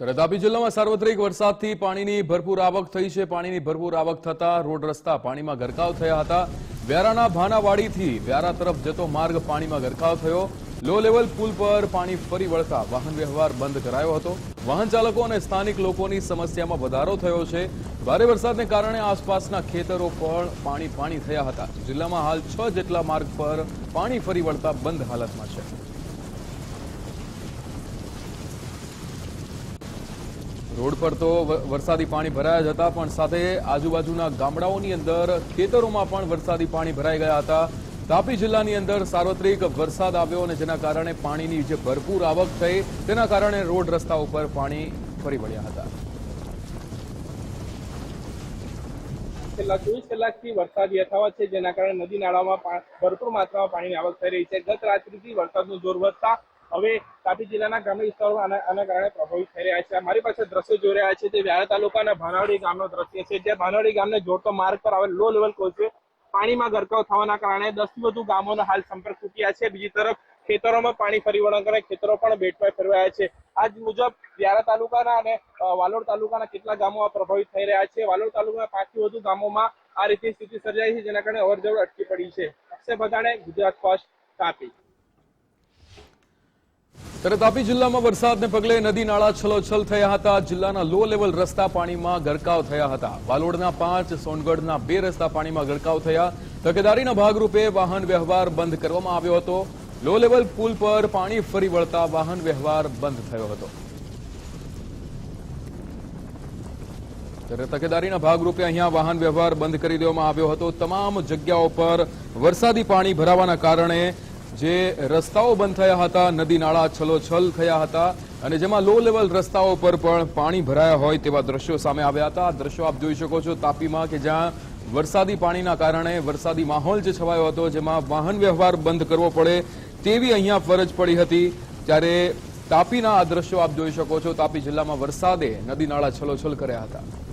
ત્યારે તાપી જિલ્લામાં સાર્વત્રિક વરસાદથી પાણીની ભરપૂર આવક થઈ છે. પાણીની ભરપૂર આવક થતા રોડ રસ્તા પાણીમાં ગરકાવ થયા હતા. વ્યારાના ભાનાવાડીથી વ્યારા તરફ જતો માર્ગ પાણીમાં ગરકાવ થયો. લો લેવલ પુલ પર પાણી ફરી વળતા વાહન વ્યવહાર બંધ કરાયો હતો. વાહન ચાલકો અને સ્થાનિક લોકોની સમસ્યામાં વધારો થયો છે. ભારે વરસાદને કારણે આસપાસના ખેતરો પણ પાણી પાણી થયા હતા. જિલ્લામાં હાલ છ જેટલા માર્ગ પર પાણી ફરી વળતા બંધ હાલતમાં છે. રોડ પર તો વરસાદી પાણી ભરાયા જ હતા, પણ સાથે આજુબાજુના ગામડાઓની અંદર, ખેતરોમાં પણ વરસાદી પાણી ભરાઈ ગયા હતા. તાપી જિલ્લાની અંદર સાર્વત્રિક વરસાદ આવ્યો અને જેના કારણે પાણીની જે ભરપૂર આવક થઈ, તેના કારણે રોડ રસ્તા ઉપર પાણી ફરી વળ્યા હતા. છેલ્લા ચોવીસ કલાકથી વરસાદ યથાવત છે, જેના કારણે નદી નાળામાં ભરપૂર માત્રામાં પાણીની આવક થઈ રહી છે. ગત રાત્રિથી વરસાદનું જોર વધતા હવે તાપી જિલ્લાના ગ્રામ્ય વિસ્તારોમાં આના કારણે પ્રભાવિત થઈ રહ્યા છે. મારી પાસે દ્રશ્યો જોઈ રહ્યા છે તે વ્યારા તાલુકાના ભાનાવડી ગામનો દ્રશ્ય છે જે ભાનાવડી ગામને જોડતો માર્ગ પર આવેલ લો લેવલ કોચવે પાણીમાં ગરકાવ થવાના કારણે દસથી વધુ ગામોનો હાલ સંપર્ક તૂટ્યા છે. બીજી તરફ ખેતરોમાં પાણી ફરી વળવા કારણે ખેતરો પણ બેટમાં ફેરવાયા છે. આજ મુજબ વ્યારા તાલુકાના અને વાલોડ તાલુકાના કેટલા ગામો પ્રભાવિત થઈ રહ્યા છે? વાલોડ તાલુકાના પાંચથી વધુ ગામોમાં આ રીતની સ્થિતિ સર્જાઈ છે, જેના કારણે અવરજવર અટકી પડી છે. અક્ષય બધાણે ગુજરાત ફર્સ્ટ, તાપી. ત્યારે તાપી જિલ્લામાં વરસાદને પગલે નદી નાળા છલોછલ થયા હતા. જિલ્લાના લો લેવલ રસ્તા પાણીમાં ગરકાવ થયા હતા. વાલોડના પાંચ, સોનગઢના બે રસ્તા પાણીમાં ગરકાવ થયા. તકેદારીના ભાગરૂપે વાહન વ્યવહાર બંધ કરવામાં આવ્યો હતો. લો લેવલ પુલ પર પાણી ફરી વળતા વાહન વ્યવહાર બંધ થયો હતો. ત્યારે તકેદારીના ભાગરૂપે અહીંયા વાહન વ્યવહાર બંધ કરી દેવામાં આવ્યો હતો. તમામ જગ્યાઓ પર વરસાદી પાણી ભરાવાના કારણે જે રસ્તાઓ બંધ થયા હતા, નદી નાળા છલોછલ થયા હતા અને જેમાં લો લેવલ રસ્તાઓ પર પણ પાણી ભરાયા હોય તેવા દ્રશ્યો સામે આવ્યા હતા. આ દ્રશ્યો આપ જોઈ શકો છો તાપીમાં કે જ્યાં વરસાદી પાણીના કારણે વરસાદી માહોલ જે છવાયો હતો, જેમાં વાહન વ્યવહાર બંધ કરવો પડે તેવી અહીંયા ફરજ પડી હતી. ત્યારે તાપીના આ દ્રશ્યો આપ જોઈ શકો છો. તાપી જિલ્લામાં વરસાદે નદી નાળા છલોછલ કર્યા હતા.